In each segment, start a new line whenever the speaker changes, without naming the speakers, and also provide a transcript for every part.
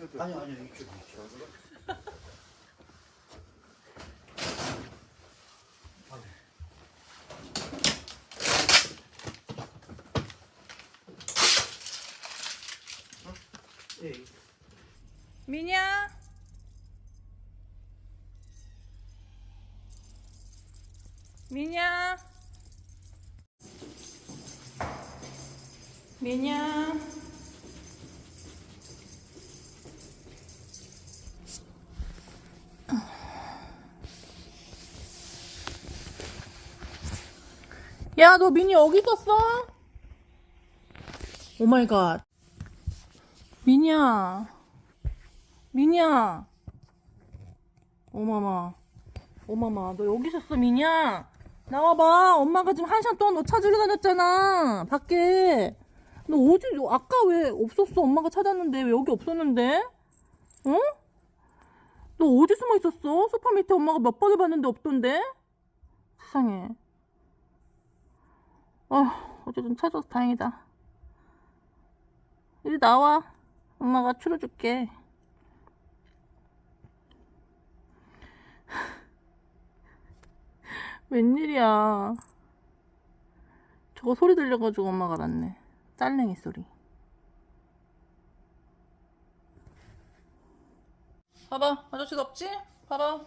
같은데.
아니 아니 이쪽 이쪽. 예.
미냐? 미냐? 미냐? 야, 너 미니 여기 있었어? 오 마이 갓. 미니야. 미니야. 어마마. 어마마. 너 여기 있었어, 미니야. 나와봐. 엄마가 지금 한 시간 동안 너 찾으러 다녔잖아. 밖에. 너 어디, 너 아까 왜 없었어? 엄마가 찾았는데. 왜 여기 없었는데? 어? 너 어디 숨어 있었어? 소파 밑에 엄마가 몇번 해봤는데 없던데? 세상에. 아, 어쨌든 찾아서 다행이다. 이리 나와. 엄마가 추려줄게. 웬일이야. 저거 소리 들려가지고 엄마가 알았네. 딸랭이 소리. 봐봐, 아저씨도 없지? 봐봐.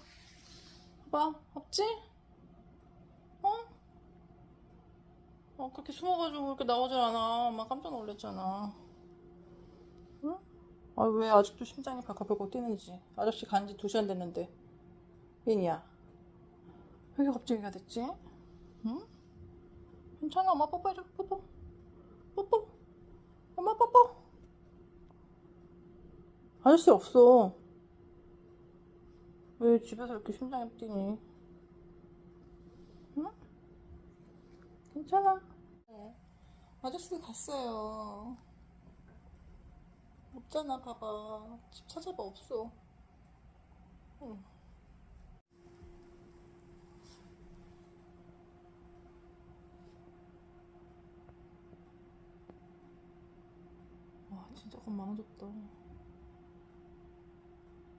봐봐, 없지? 어? 어, 그렇게 숨어가지고 그렇게 나오질 않아. 엄마 깜짝 놀랐잖아. 응? 아, 왜 아직도 심장이 벌컥벌컥 뛰는지. 아저씨 간 지 두 시간 됐는데. 민이야. 왜 이렇게 갑자기 가 됐지? 응? 괜찮아. 엄마 뽀뽀해줘. 뽀뽀. 뽀뽀. 엄마 뽀뽀. 아저씨 없어. 왜 집에서 이렇게 심장이 뛰니? 응? 괜찮아. 아저씨 갔어요. 없잖아, 봐봐. 집 찾아봐, 없어. 응. 와, 진짜 겁 많아졌다.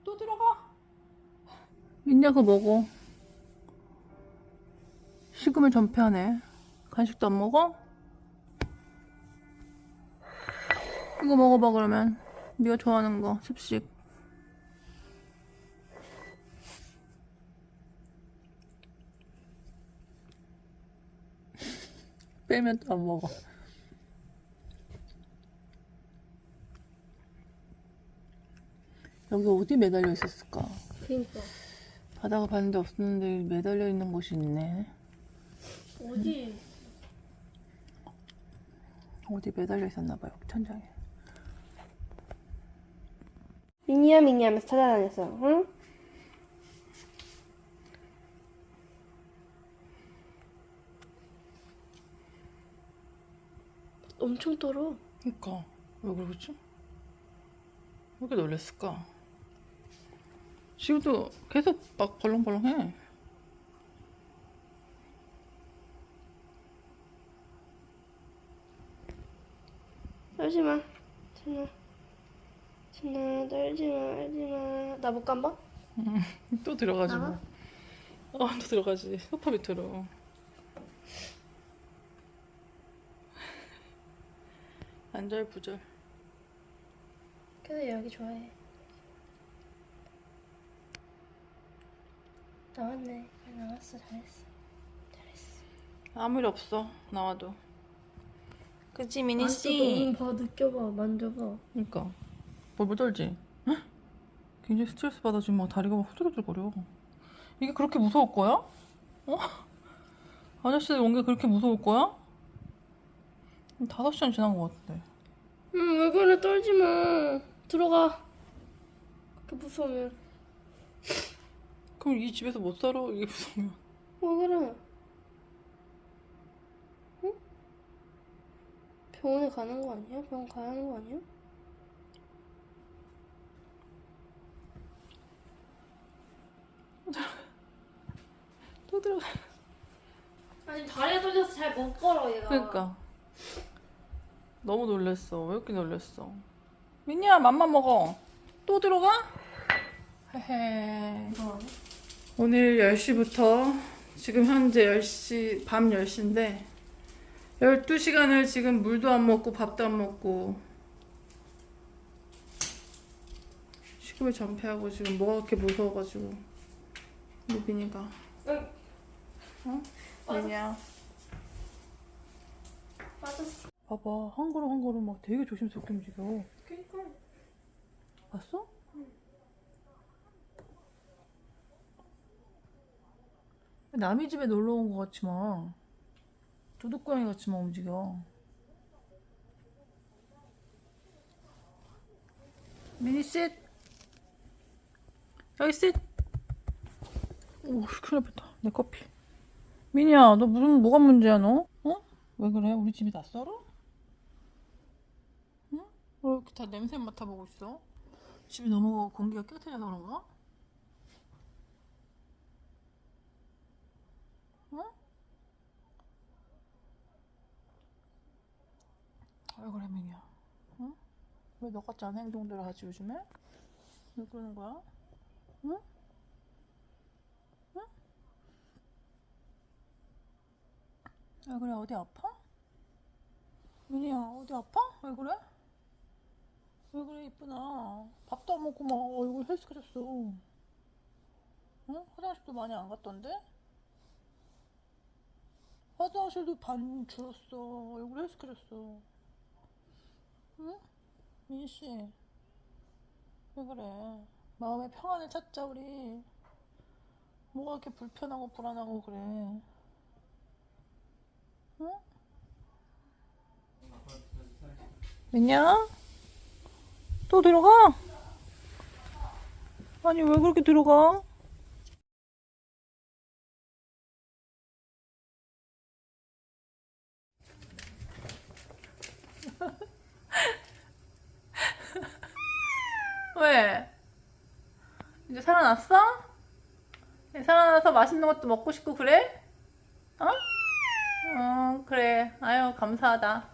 또 들어가! 민야, 그거 먹어. 식음을 전폐하네. 간식도 안 먹어? 이거 먹어봐 그러면. 네가 좋아하는 거 습식. 빼면 또 안 먹어. 여기 어디 매달려 있었을까?
그니까.
바다가 봤는데 없었는데 매달려 있는 곳이 있네.
어디?
어디 매달려 있었나 봐요 천장에
미니야 미니 하면서 찾아다녔어 응? 엄청 떨어
그니까 왜 그러지? 왜 이렇게 놀랬을까? 지우도 계속 막 벌렁벌렁해
떨지마 준아 준아 떨지마 떨지마 나못 간봐?
또 들어가지 뭐.
나가?
어, 또 들어가지. 소파 밑으로. 안절부절.
그래도 여기 좋아해 나왔네 잘 나왔어 잘했어 잘했어
아무 일 없어. 나와도. 그치 미니
아직도
씨.
너무 봐 느껴봐 만져봐
그러니까 벌벌 떨지. 헉? 굉장히 스트레스 받아 지금 막 다리가 막 후들후들거려. 이게 그렇게 무서울 거야? 어? 아저씨들 온 게 그렇게 무서울 거야? 다섯 시간 지난 것 같은데.
응 왜 그래 떨지 마 들어가 그렇게 무서우면
그럼 이 집에서 못 살아? 이게 무서우면.
왜 그래? 응? 병원에 가는 거 아니야? 병원 가야 하는 거 아니야?
또 들어가.
떨려서 잘 못 걸어 얘가
그러니까 너무 놀랬어. 왜 이렇게 놀랬어? 민니야 맘만 먹어. 또 들어가? 헤헤. 오늘 10시부터 지금 현재 10시, 밤 10시인데 12시간을 지금 물도 안 먹고 밥도 안 먹고 시급을 전폐하고 지금 뭐가 그렇게 무서워가지고 유빈이가
응.
어? 왜냐
빠졌어.
봐봐 한 걸음 한 걸음 막 되게 조심스럽게 움직여
그니까.
봤어? 남의 집에 놀러 온 것 같지만 도둑고양이 같지만 움직여 미니 쉿 여기 쉿오 큰일 났다 내 커피 미니야 너 무슨 뭐가 문제야 너? 어? 왜 그래 우리 집이 다 썰어? 응? 왜 이렇게 다 냄새 맡아보고 있어? 집이 너무 공기가 깨끗해서 그런가? 응? 왜 그래 민이야? 응? 왜 너 같지 않은 행동들을 하지 요즘에? 왜 그러는 거야? 응? 응? 왜 그래 어디 아파? 민이야 어디 아파? 왜 그래? 왜 그래 이쁘나 밥도 안 먹고 막 얼굴 헬스케졌어 응? 화장실도 많이 안 갔던데? 화장실도 반 줄었어 얼굴 헬스케졌어 응? 민희씨 왜 그래 마음의 평안을 찾자 우리 뭐가 이렇게 불편하고 불안하고 그래 응? 민냐? 또 들어가? 아니 왜 그렇게 들어가? 왜? 이제 살아났어? 살아나서 맛있는 것도 먹고 싶고 그래? 어? 어 그래. 아유 감사하다